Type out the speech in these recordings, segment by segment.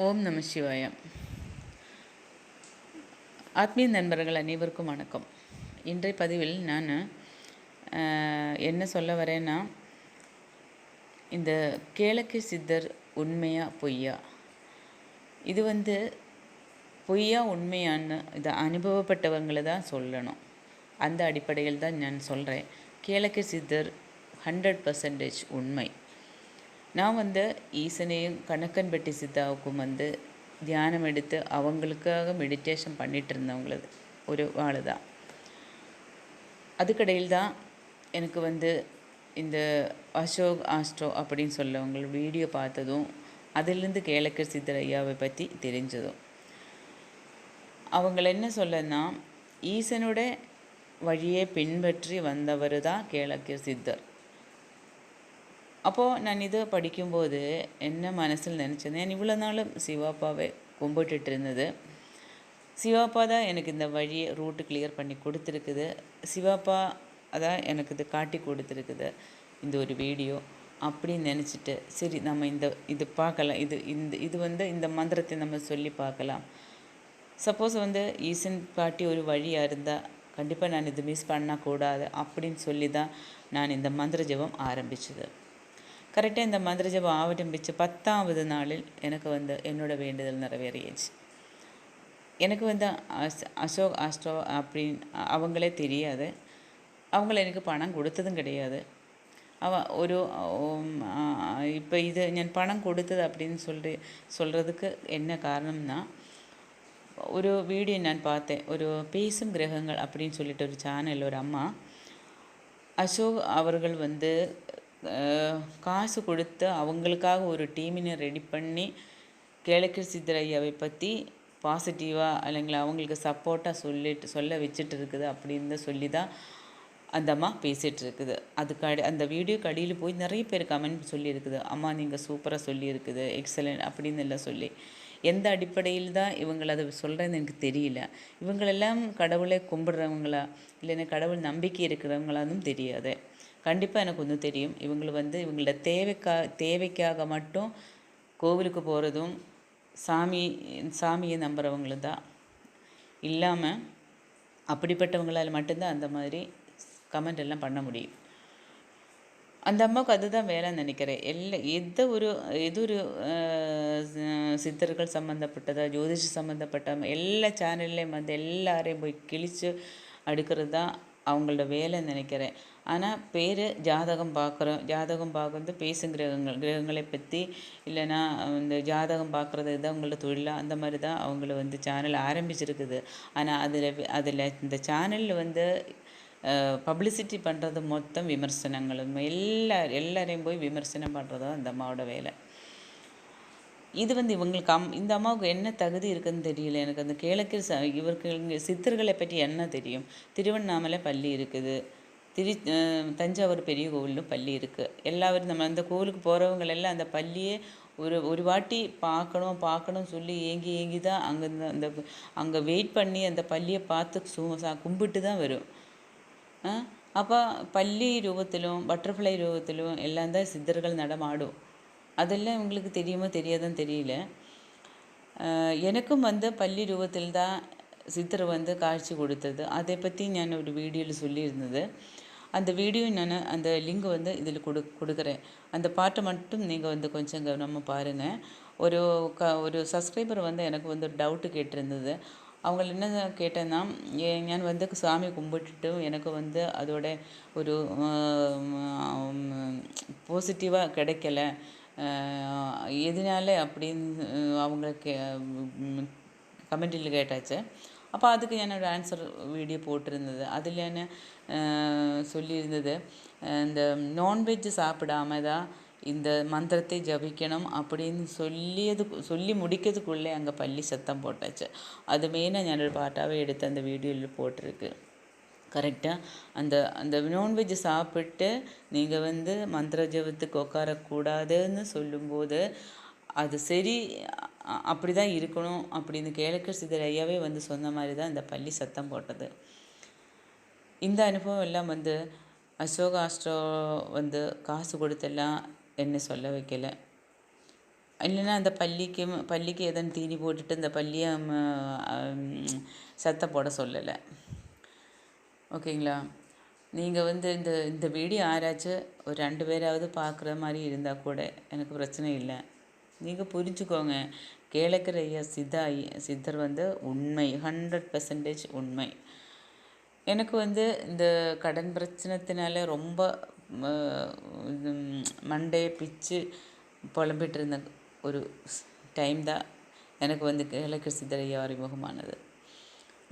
ஓம் நம சிவாய. ஆத்மீய நண்பர்கள் அனைவருக்கும் வணக்கம். இன்றைய பதிவில் நான் என்ன சொல்ல வரேன்னா இந்த கேளக்கி சித்தர் உண்மையா பொய்யா? இது வந்து பொய்யா உண்மையான்னு இதை அனுபவப்பட்டவங்களை தான் சொல்லணும். அந்த அடிப்படையில் தான் நான் சொல்கிறேன் கேளக்கி சித்தர் ஹண்ட்ரட் பர்சன்டேஜ் உண்மை. நான் வந்து ஈசனையும் கணக்கன்பட்டி சித்தாவுக்கும் வந்து தியானம் எடுத்து அவங்களுக்காக மெடிடேஷன் பண்ணிட்டு இருந்தவங்களது ஒரு ஆள் தான் அதுக்கடையில் தான் எனக்கு வந்து இந்த அசோக் ஆஸ்ட்ரோ அப்படின்னு சொல்லவங்க வீடியோ பார்த்ததும் அதிலிருந்து கேளக்கர் சித்தர் ஐயாவை பற்றி தெரிஞ்சதும். அவங்கள என்ன சொல்லன்னா ஈசனோட வழியை பின்பற்றி வந்தவர் தான் கேளக்கர் சித்தர். அப்போது நான் இது படிக்கும்போது என்ன மனசில் நினச்சது நான் இவ்வளோ நாளும் சிவாப்பாவை கும்பிட்டுட்டு இருந்தது சிவாப்பா தான் எனக்கு இந்த வழியை ரூட்டு கிளியர் பண்ணி கொடுத்துருக்குது. சிவாப்பா அதான் எனக்கு இது காட்டி கொடுத்துருக்குது இந்த ஒரு வீடியோ. அப்படின்னு நினச்சிட்டு சரி நம்ம இந்த இது பார்க்கலாம். இது இந்த இது வந்து இந்த மந்திரத்தை நம்ம சொல்லி பார்க்கலாம். சப்போஸ் வந்து ஈசன் காட்டி ஒரு வழியாக இருந்தால் கண்டிப்பாக நான் இது மிஸ் பண்ணக்கூடாது அப்படின்னு சொல்லி தான் நான் இந்த மந்திர ஜெபம் ஆரம்பிச்சது. கரெக்டாக இந்த மந்திர ஜெபம் ஆரம்பித்து பத்தாவது நாளில் எனக்கு வந்து என்னோட வேண்டுதல் நிறைவேறியாச்சு எனக்கு வந்து அஸ் அசோக் ஆஸ்ட்ரோ அப்படின்னு அவங்களே தெரியாது. அவங்கள எனக்கு பணம் கொடுத்ததும் கிடையாது. அவ ஒரு இப்போ இது ஞான் பணம் கொடுத்தது அப்படின்னு சொல்லி சொல்கிறதுக்கு என்ன காரணம்னா ஒரு வீடியோ நான் பார்த்தேன். ஒரு பேசும் கிரகங்கள் அப்படின்னு சொல்லிட்டு ஒரு சேனல் ஒரு அம்மா அசோக் அவர்கள் வந்து காசு கொடுத்து அவங்களுக்காக ஒரு டீமினை ரெடி பண்ணி கிழக்கு சித்தரையாவை பற்றி பாசிட்டிவாக இல்லைங்களா அவங்களுக்கு சப்போர்ட்டாக சொல்லிட்டு சொல்ல வச்சுட்டு இருக்குது அப்படின்னு சொல்லி தான் அந்த அம்மா பேசிகிட்டு இருக்குது. அதுக்கு அடி அந்த வீடியோக்கு அடியில் போய் நிறைய பேர் கமெண்ட் சொல்லியிருக்குது. அம்மா நீங்கள் சூப்பராக சொல்லியிருக்குது எக்ஸலண்ட் அப்படின்னு எல்லாம் சொல்லி. எந்த அடிப்படையில் தான் இவங்களை அதை சொல்கிறேன்னு எனக்கு தெரியல. இவங்களெல்லாம் கடவுளை கும்பிடுறவங்களா இல்லைன்னா கடவுள் நம்பிக்கை இருக்கிறவங்களான்னு தெரியாது. கண்டிப்பாக எனக்கு ஒன்று தெரியும். இவங்களை வந்து இவங்களோட தேவைக்கா தேவைக்காக மட்டும் கோவிலுக்கு போகிறதும் சாமி சாமியை நம்புகிறவங்களும் தான். இல்லாமல் அப்படிப்பட்டவங்களால் மட்டும்தான் அந்த மாதிரி கமெண்ட் எல்லாம் பண்ண முடியும். அந்த அம்மாவுக்கு அதுதான் வேலைன்னு நினைக்கிறேன். எல்லா எந்த ஒரு எதொரு ஒரு சித்தர்கள் சம்மந்தப்பட்டதா ஜோதிஷம் சம்மந்தப்பட்ட எல்லா சேனல்லையும் வந்து எல்லாரையும் போய் கிழிச்சு அடுக்கிறது தான் அவங்களோட வேலைன்னு நினைக்கிறேன். ஆனால் பேர் ஜாதகம் பார்க்குறோம் ஜாதகம் பார்க்குறது பேசும் கிரகங்கள். கிரகங்களை பற்றி இல்லைன்னா இந்த ஜாதகம் பார்க்குறது தான் அவங்களோட தொழிலாக அந்த மாதிரி தான் அவங்கள வந்து சேனல் ஆரம்பிச்சிருக்குது. ஆனால் அதில் அதில் இந்த சேனலில் வந்து பப்ளிசிட்டி பண்ணுறது மொத்தம் விமர்சனங்களும் எல்லா எல்லாரையும் போய் விமர்சனம் பண்ணுறது தான் அந்த அம்மாவோட வேலை. இது வந்து இவங்களுக்கு அம் இந்த அம்மாவுக்கு என்ன தகுதி இருக்குதுன்னு தெரியல. எனக்கு அந்த கேளக்கு ச இவருக்கு சித்தர்களை பற்றி என்ன தெரியும்? திருவண்ணாமலை பள்ளி இருக்குது. திரு தஞ்சாவூர் பெரிய கோவிலும் பள்ளி இருக்குது எல்லாரும் நம்ம அந்த கோவிலுக்கு போகிறவங்க எல்லாம் அந்த பள்ளியே ஒரு ஒரு வாட்டி பார்க்கணும் பார்க்கணும் சொல்லி ஏங்கி ஏங்கி தான் அங்கே அந்த அங்கே வெயிட் பண்ணி அந்த பள்ளியை பார்த்து சு சா- கும்பிட்டு தான் வரும். அப்போ பள்ளி ரூபத்திலும் பட்டர்ஃப்ளை ரூபத்திலும் எல்லாம் தான் சித்தர்கள் நடமாடும். அதெல்லாம் உங்களுக்கு தெரியுமோ தெரியாதுன்னு தெரியல. எனக்கும் வந்து பள்ளி ரூபத்தில் தான் சித்தர் வந்து காட்சி கொடுத்தது. அதை பற்றி நான் ஒரு வீடியோவில் சொல்லியிருந்தது. அந்த வீடியோ நான் அந்த லிங்க் வந்து இதில் கொடு கொடுக்குறேன். அந்த பாட்டை மட்டும் நீங்கள் வந்து கொஞ்சம் கவனமாக பாருங்கள் ஒரு க ஒரு சப்ஸ்கிரைபர் வந்து எனக்கு வந்து டவுட்டு கேட்டிருந்தது. அவங்கள என்ன கேட்டேன்னா ஏ- ഞാൻ வந்து சாமி கும்பிட்டுட்டு எனக்கு வந்து அதோட ஒரு பாசிட்டிவாக கிடைக்கல. எதனால அப்படின்னு அவங்களுக்கு கமெண்டில் கேட்டாச்சு അപ്പോൾ அதுக்கு ഞാനൊരു ആൻസർ വീഡിയോ போட்டிருந்தது அதில் என்ன அஹ், சொல்லியிருந்தது அஹ், இந்த நான்வெஜ் சாப்பிடாம தான் இந்த மந்திரத்தை ஜபிக்கணும் அப்படின்னு சொல்லியது சொல்லி முடிக்கிறதுக்குள்ளே அங்கே பள்ளி சத்தம் போட்டாச்சு அது மெயினாக ഞാനൊരു பாட்டாகவே எடுத்து அந்த வீடியோவில் போட்டிருக்கு கரெக்டாக அந்த அந்த நான்வெஜ் சாப்பிட்டு நீங்கள் வந்து மந்திர ஜபத்துக்கு உட்காரக்கூடாதுன்னு சொல்லும்போது அது சரி அப்படி தான் இருக்கணும் அப்படின்னு கேளக்கர் சிதர் ஐயாவே வந்து சொன்ன மாதிரி தான் இந்த பள்ளி சத்தம் போட்டது. இந்த அனுபவம் எல்லாம் வந்து அசோக ஆஸ்ட்ரோ வந்து காசு கொடுத்தெல்லாம் என்னை சொல்ல வைக்கல. இல்லைன்னா அந்த பள்ளிக்கு பள்ளிக்கு எதன் தீனி போட்டுட்டு இந்த பள்ளியை சத்தம் போட சொல்லலை. ஓகேங்களா? நீங்கள் வந்து இந்த இந்த வீடியோ யாராச்சும் ஒரு ரெண்டு பேராவது பார்க்குற மாதிரி இருந்தால் கூட எனக்கு பிரச்சனை இல்லை. நீங்கள் புரிஞ்சுக்கோங்க. கேளக்கர் ஐயா சித்தா சித்தர் வந்து உண்மை ஹண்ட்ரட் பர்சன்டேஜ் உண்மை. எனக்கு வந்து இந்த கடன் பிரச்சனத்தினால ரொம்ப மண்டே பிச்சு புலம்பிட்டு இருந்த ஒரு டைம் தான் எனக்கு வந்து கேளக்கர் சித்தர் ஐயா அறிமுகமானது.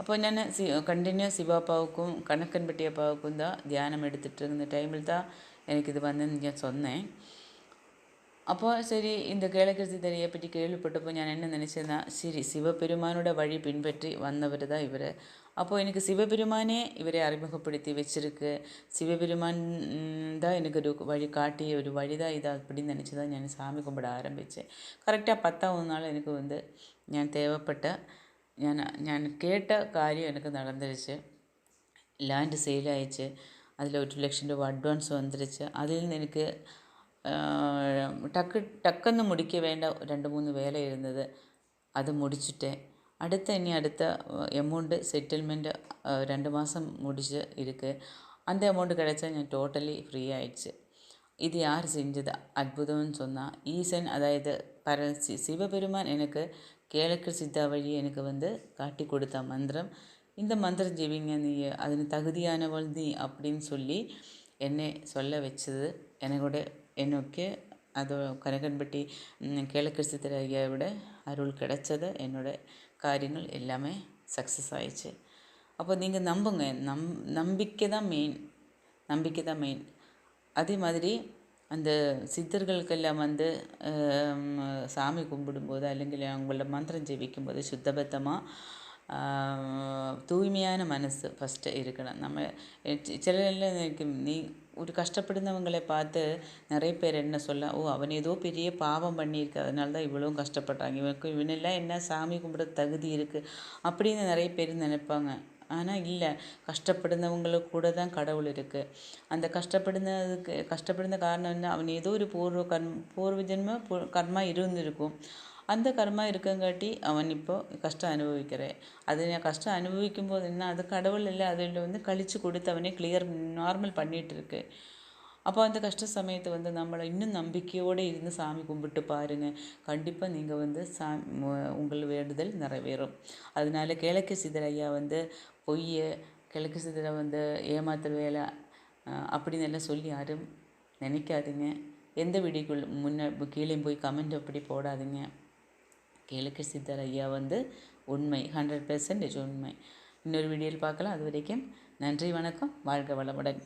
അപ്പോൾ ഞാൻ സി കണ്ടിന്യൂ ശിവപ്പാവുക്കും കണക്കൻ പെട്ടിയപ്പാവക്കും എന്താ ധ്യാനം എടുത്തിട്ടിരുന്ന ടൈമിൽ താ എനിക്കിത് വന്നെന്ന് ഞാൻ സ്വന്നേൻ അപ്പോൾ ശരി ഇന്ന് കേളകൃതി തരിയെപ്പറ്റി കേൾവിപ്പെട്ടപ്പോൾ ഞാൻ എന്നെ നനച്ചെന്ന ശരി ശിവപെരുമാനുടെ വഴി പിൻപറ്റി വന്നവരതാ ഇവരെ. അപ്പോൾ എനിക്ക് ശിവപെരുമാനെ ഇവരെ അറിമുഖപ്പെടുത്തി വെച്ചിരിക്ക്. ശിവപെരുമാൻ ഇതാ എനിക്കൊരു വഴി കാട്ടിയ ഒരു വഴിതാ ഇതാ ഇപ്പടി നനച്ചതാണ് ഞാൻ സാമി കുമ്പിട ആരംഭിച്ചത് ആ പത്താം ഒന്നാൾ എനിക്ക് വന്ന് ഞാൻ തേവപ്പെട്ട് ഞാൻ ഞാൻ കേട്ട കാര്യം എനിക്ക് നടന്നിരിച്ച് ലാൻഡ് സെയിലയച്ച് അതിൽ ഒരു ലക്ഷം രൂപ അഡ്വാൻസ് വന്നിരിച്ച് അതിൽ നിന്ന് എനിക്ക് ടക്ക് ടക്കെന്ന് മുടിക്ക വേണ്ട രണ്ട് മൂന്ന് വേല ഇരുന്നത് അത് മുടിച്ചിട്ട് അടുത്ത ഇനി അടുത്ത എമൗണ്ട് സെറ്റിൽമെൻറ്റ് രണ്ട് മാസം முடிச்சு இருக்கு அந்த அமௌண்ட் கிடைச்சா நான் டோட்டலி ஃப்ரீ ஆயிடுச்சு இது யார் செஞ்சது அற்புதம்னு சொன்னால் ஈசன் அதாவது பர சிவபெருமான் எனக்கு கேளக்கர் சித்தா வழி எனக்கு வந்து காட்டி கொடுத்த மந்திரம். இந்த மந்திரம் ஜெபிங்க நீ அதிന് தகுதியானவள் நீ அப்படின்னு சொல்லி என்னை சொல்ல வச்சது. என்னோட எனக்கு அது கனகன்பட்டி கேளக்கர் சித்தர் ஐயாவோட அருள் கிடைச்சது. என்னோட காரியங்கள் எல்லாமே சக்ஸஸ் ஆயிடுச்சு. அப்போ நீங்கள் நம்புங்க. நம் நம்பிக்கை தான் மெயின் நம்பிக்கை தான் மெயின் அதே மாதிரி அந்த சித்தர்களுக்கெல்லாம் வந்து சாமி கும்பிடும்போது അല്ലെങ്കിൽ அவங்கள மந்திரம் ஜெபிக்கும்போது சுத்தபத்தமாக தூய்மையான மனசு ஃபஸ்ட்டு இருக்கணும் நம்ம சிலரெல்லாம் நீ ஒரு கஷ்டப்படுந்தவங்களை பார்த்து நிறைய பேர் என்ன சொல்ல ஓ அவன் ஏதோ பெரிய பாவம் பண்ணியிருக்கு அதனால தான் இவ்வளவும் கஷ்டப்படுறாங்க இவனுக்கு இவனெல்லாம் என்ன சாமி கும்பிட தகுதி இருக்குது அப்படின்னு நிறைய பேர் நினைப்பாங்க ஆனால் இல்லை. கஷ்டப்படுந்தவங்களுக்கு கூட தான் கடவுள் இருக்குது அந்த கஷ்டப்படுனதுக்கு கஷ்டப்படுந்த காரணம் என்ன? அவன் ஏதோ ஒரு பூர்வ கர்ம பூர்வ ஜென்ம கர்மா இருந்திருக்கும். அந்த கர்மா இருக்கங்காட்டி அவன் இப்போது கஷ்டம் அனுபவிக்கிறேன் அது நான் கஷ்டம் அனுபவிக்கும் போது என்ன? அது கடவுள் இல்லை. அதில் வந்து கழித்து கொடுத்து அவனே கிளியர் நார்மல் பண்ணிகிட்டு இருக்கு. அப்போ அந்த கஷ்ட சமயத்தை வந்து நம்மளை இன்னும் நம்பிக்கையோடு இருந்து சாமி கும்பிட்டு பாருங்கள் கண்டிப்பாக நீங்கள் வந்து சா உங்கள் வேண்டுதல் நிறைவேறும். அதனால கிழக்கு சிதர் ஐயா வந்து பொய்யை கிழக்கு சிதரை வந்து ஏமாத்துற வேலை அப்படின்னு எல்லாம் சொல்லி யாரும் நினைக்காதீங்க. எந்த வீடியோக்குள் முன்ன கீழே போய் கமெண்ட் அப்படி போடாதீங்க. கிழக்கு சித்தர் ஐயா வந்து உண்மை ஹண்ட்ரட் பெர்சன்டேஜ் உண்மை. இன்னொரு வீடியோவில் பார்க்கலாம். அது வரைக்கும் நன்றி வணக்கம். வாழ்க வளமுடன்.